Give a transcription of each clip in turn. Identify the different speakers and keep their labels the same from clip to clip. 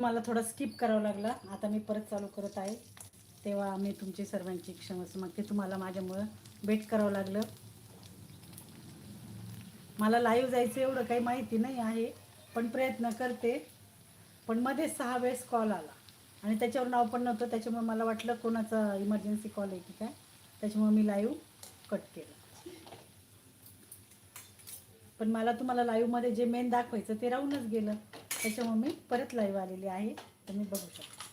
Speaker 1: मला थोडा स्किप करावा लागला. आता मी परत चालू करत आहे. तेव्हा मी तुमची सर्वांची क्षमस्व मागते तुम्हाला माझ्यामुळं वेट करावं लागलं. मला लाईव्ह जायचं एवढं काही माहिती नाही आहे पण प्रयत्न करते. पण मध्ये सहा वेळेस कॉल आला. आणि त्याच्यावर नाव पण नव्हतं त्याच्यामुळे मला वाटलं कोणाचा इमर्जन्सी कॉल आहे की काय? त्याच्यामुळे मी लाईव्ह कट केलं. पण मला तुम्हाला लाईव्हमध्ये जे मेन दाखवायचं ते राहूनच गेलं. त्याच्यामुळे मी परत लाईव्ह आलेली आहे. तर मी बघू शकता.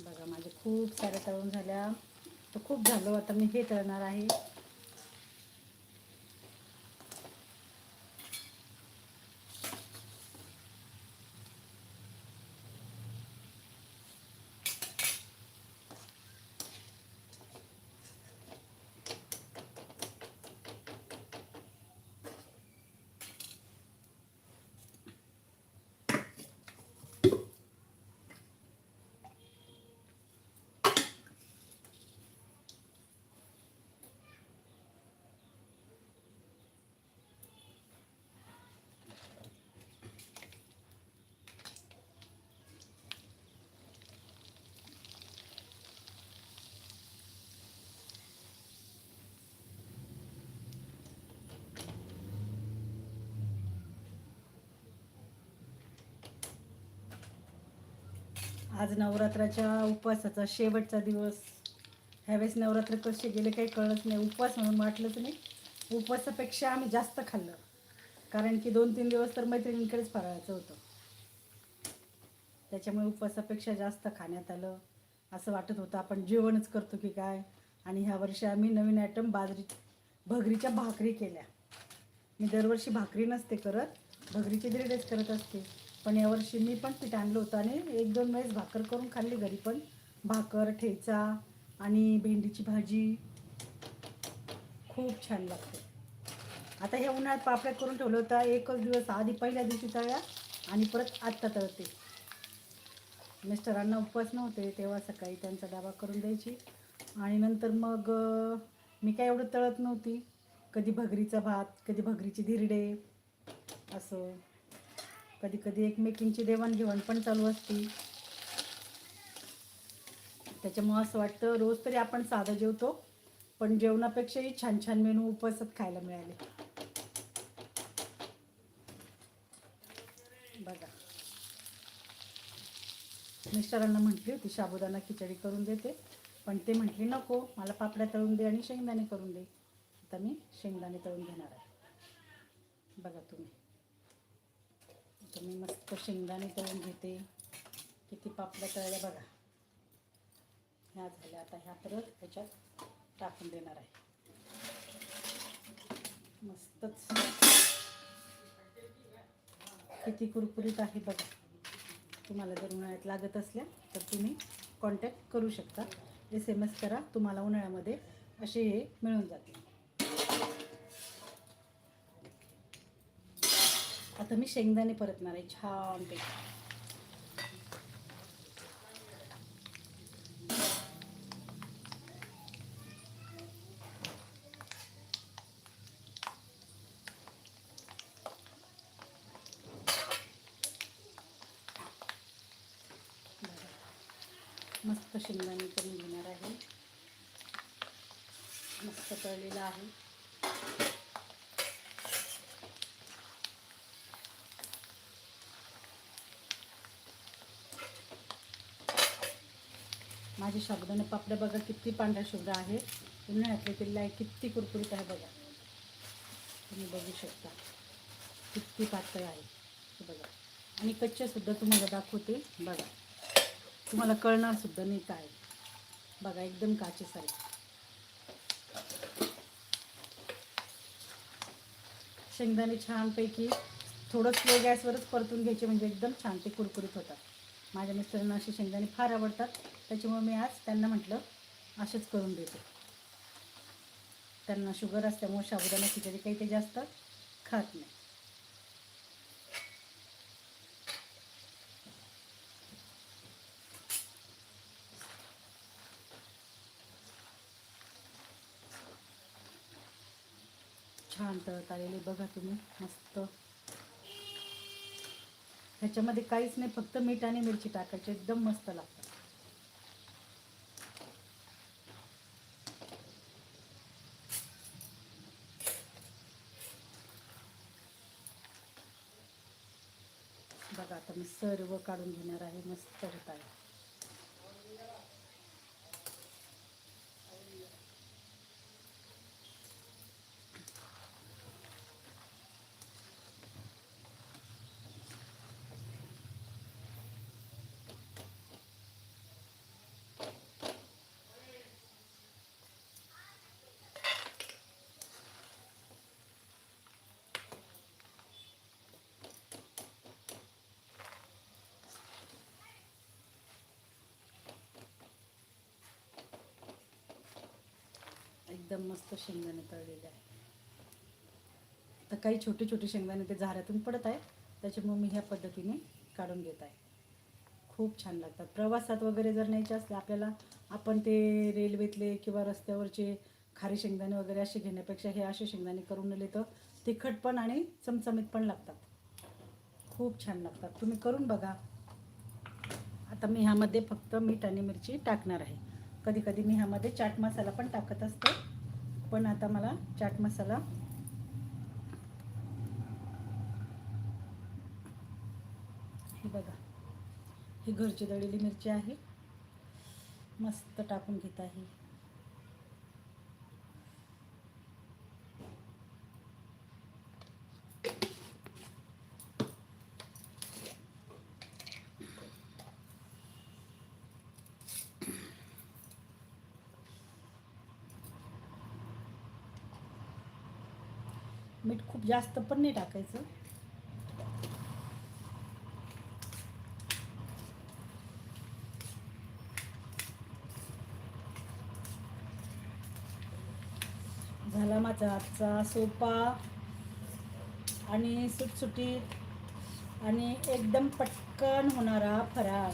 Speaker 1: बघा माझे खूप साऱ्या तळून झाल्या. तर खूप झालं आता मी हे तळणार आहे. आज नवरात्राच्या उपवासाचा शेवटचा दिवस. ह्यावेळेस नवरात्र कसे गेले काही कळलंच नाही. उपवास म्हणून वाटलंच नाही. उपवासापेक्षा आम्ही जास्त खाल्लं. कारण की दोन तीन दिवस तर मैत्रिणींकडेच फराळायचं होतं. त्याच्यामुळे उपवासापेक्षा जास्त खाण्यात आलं. असं वाटत होतं आपण जेवणच करतो की काय? आणि ह्या वर्षी आम्ही नवीन आयटम बाजरी भगरीच्या भाकरी केल्या. मी दरवर्षी भाकरी नसते करत. भगरीची दिरडेच करत असते. पण यावर्षी मी पण पीठ आणलं होतं आणि एक दोन वेळेस भाकर करून खाल्ली घरी पण. भाकर ठेचा आणि भेंडीची भाजी. खूप छान लागते. आता हे उन्हाळ्यात पापड्या करून ठेवलं होतं. एकच दिवस आधी पहिल्या दिवशी तळ्या आणि परत आत्ता तळते. मिस्टरांना उपवास नव्हते तेव्हा सकाळी त्यांचा डबा करून द्यायची. आणि नंतर मग मी काय एवढं तळत नव्हती. कधी भगरीचा भात कधी भगरीची धिरडे. असं. कधी कधी एकमेकींची देवाणघेवाण पण चालू असते. त्याच्यामुळं असं वाटतं रोज तरी आपण साधं जेवतो पण जेवणापेक्षाही छान छान मेनू उपवासात खायला मिळाले. बघा. मिस्टरांना म्हटली होती साबुदाणा खिचडी करून देते पण ते म्हटले नको मला पापड्या तळून दे आणि शेंगदाणे करून दे. आता मी शेंगदाणे तळून घेणार आहे. बघा तुम्ही. तर मी मस्त शेंगदाणे तळून घेते. किती पापड्या तळल्या बघा. ह्या झाल्या. आता ह्या परत ह्याच्यात टाकून देणार आहे. मस्तच. किती कुरकुरीत आहे बघा. तुम्हाला जर उन्हाळ्यात लागत असल्या तर तुम्ही कॉन्टॅक्ट करू शकता. एस एम एस करा. तुम्हाला उन्हाळ्यामध्ये असे हे मिळून जातील. आता मी शेंगदाणे परतणार आहे छानपैकी. मस्त शेंगदाणे करून घेणार आहे. मस्त तळलेलं आहे. माझे शाबुदाणे पापड्या बघा किती पांढऱ्या शुभ्र आहे. उन्हाळ्यातले तिला किती कुरकुरीत आहे बघा. तुम्ही बघू शकता. किती पातळ आहे बघा. आणि कच्च्यासुद्धा तुम्हाला दाखवते. बघा. तुम्हाला कळणारसुद्धा नाही काय बघा एकदम काचे सारखे. शेंगदाणे छानपैकी थोडं स्लो गॅसवरच परतून घ्यायचे म्हणजे एकदम छान ते कुरकुरीत होतात. माझ्या मिस्टरांना असे शेंगदाणे फार आवडतात. त्याच्यामुळे मी आज त्यांना म्हटलं असेच करून देते. त्यांना शुगर असल्यामुळे साबुदाणा खिचडी काही ते जास्त खात नाही. छान तळत आलेले बघा तुम्ही मस्त. ह्याच्यामध्ये काहीच नाही फक्त मीठ आणि मिरची टाकायची एकदम मस्त लागतात बघा आता मी सर्व काढून घेणार आहे मस्त होत आहे. एकदम मस्त शेंगदाणे तळलेले आहे तर काही छोटे छोटे शेंगदाणे ते झाऱ्यातून पडत आहे त्याच्यामुळे मी ह्या पद्धतीने काढून घेत आहे. खूप छान लागतात. प्रवासात वगैरे जर न्यायचे असले आपल्याला आपण ते रेल्वेतले किंवा रस्त्यावरचे खारे शेंगदाणे वगैरे असे घेण्यापेक्षा हे असे शेंगदाणे करून नेले तर तिखट पण आणि चमचमीत पण लागतात. खूप छान लागतात. तुम्ही करून बघा. आता मी ह्यामध्ये फक्त मीठ आणि मिरची टाकणार आहे. कधी कधी मी ह्यामध्ये चाट मसाला पण टाकत असते. पण आता मला चाट मसाला. हे बघा. ही घरची दळलेली मिरची आहे. मस्त टाकून घेत आहे. मीठ खूप जास्त पण नाही टाकायचं. झाला माझा आजचा सोपा आणि सुटसुटीत आणि एकदम पटकन होणारा फराळ.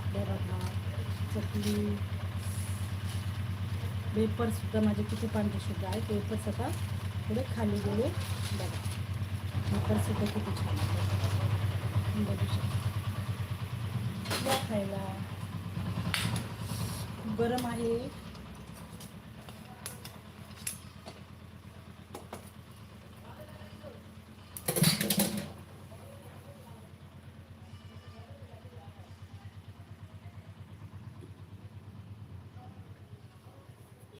Speaker 1: पापड रवा चकली वेपर्ससुद्धा माझे किती पांढरेसुद्धा आहेत. वेपर्स आता थोडे खाली गेले. बघा. वेपर्ससुद्धा किती छान बघू शकता. खायला. गरम आहे.